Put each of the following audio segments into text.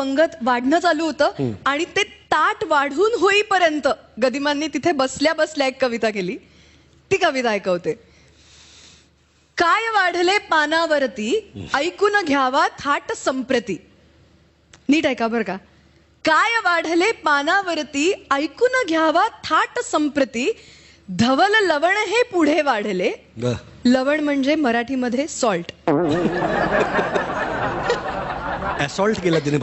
पंगत वाढणं चालू होतं आणि ते ताट वाढून होईपर्यंत गदिमांनी तिथे बसल्या बसल्या एक कविता केली. ती कविता ऐकवते. काय वाढले पानावरती ऐकून घ्यावा थाट संप्रती. नीट ऐका बरं का. काय वाढले पानावरती ऐकून घ्यावा थाट संप्रती धवल लवण हे पुढे वाढले. लवण म्हणजे मराठीमध्ये सॉल्ट असॉल्ट केला तिने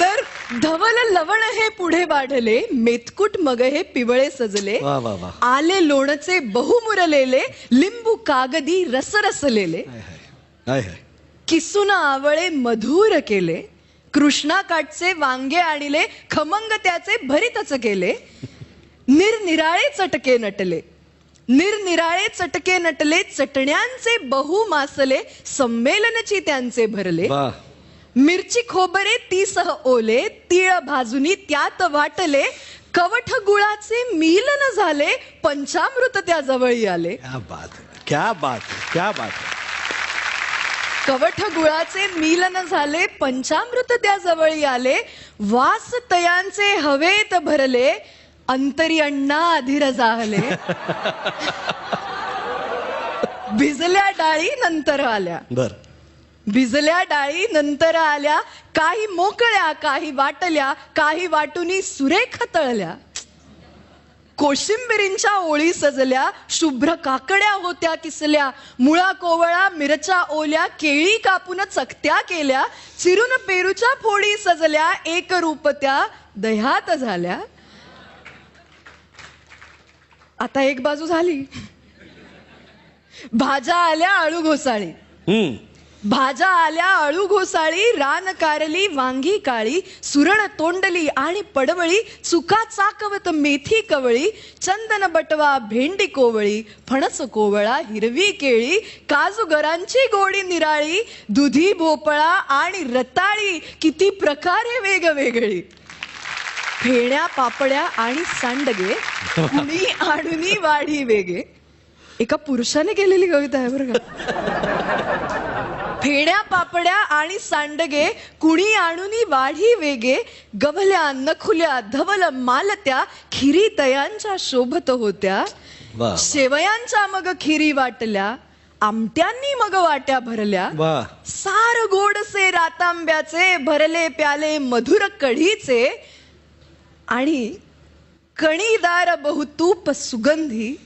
तर धवल लवण हे पुढे वाढले मेतकुट मग हे पिवळे सजले वा वा वा. आले लोणचे बहुमुरलेले लिंबू कागदी रसरसलेले. हाय हाय. किसून आवळे मधुर केले कृष्णाकाठचे वांगे आणले खमंग त्याचे भरीतच केले निरनिराळे चटके नटले. निरनिराळे चटके नटले चटण्यांचे बहु मासले संमेलनची त्यांचे भरले. मिरची खोबरे तीसह ओले तीळ भाजुनी त्यात वाटले. कवठ गुळाचे मिलन झाले पंचामृत त्या जवळी आले. क्या बात क्या बात क्या बात कवठ गुळाचे मिलन झाले पंचामृत त्या जवळी आले. वास तयांचे हवेत भरले. अंतरी अण्णा अधीर जाहले भिजल्या डाळी नंतर आल्या. बर. भिजल्या डाळी नंतर आल्या काही मोकळ्या काही वाटल्या काही वाटुनी सुरेख तळल्या. कोशिंबिरींच्या ओळी सजल्या शुभ्र काकड्या होत्या किसल्या मुळा कोवळा मिरच्या ओल्या केळी कापून चकत्या केल्या चिरून पेरूच्या फोडी सजल्या एक रूप त्या दह्यात झाल्या. आता एक बाजू झाली. भाज्या आल्या आळू घोसाळी. भाज्या आल्या अळू घोसाळी रान कारली वांगी काळी सुरण तोंडली आणि पडवळी चुका चाकवत मेथी कवळी चंदन बटवा भेंडी कोवळी फणस कोवळा हिरवी केळी काजूगरांची गोडी निराळी दुधी भोपळा आणि रताळी किती प्रकारे वेगवेगळी. फेण्या पापड्या आणि सांडगे कुणी आणुनी वाढी वेगे. एका पुरुषाने केलेली कविता आहे बरं का? फेण्या पापड्या आणि सांडगे कुणी आणुनी वाढी वेगे गवल्या नखुल्या धवल मालत्या खिरी तयांच्या शोभत होत्या. शेवयांच्या मग खिरी वाटल्या आमट्यांनी मग वाट्या भरल्या. सार गोडसे रातांब्याचे भरले प्याले मधुर कढीचे आणि कणीदार बहुतूप सुगंधी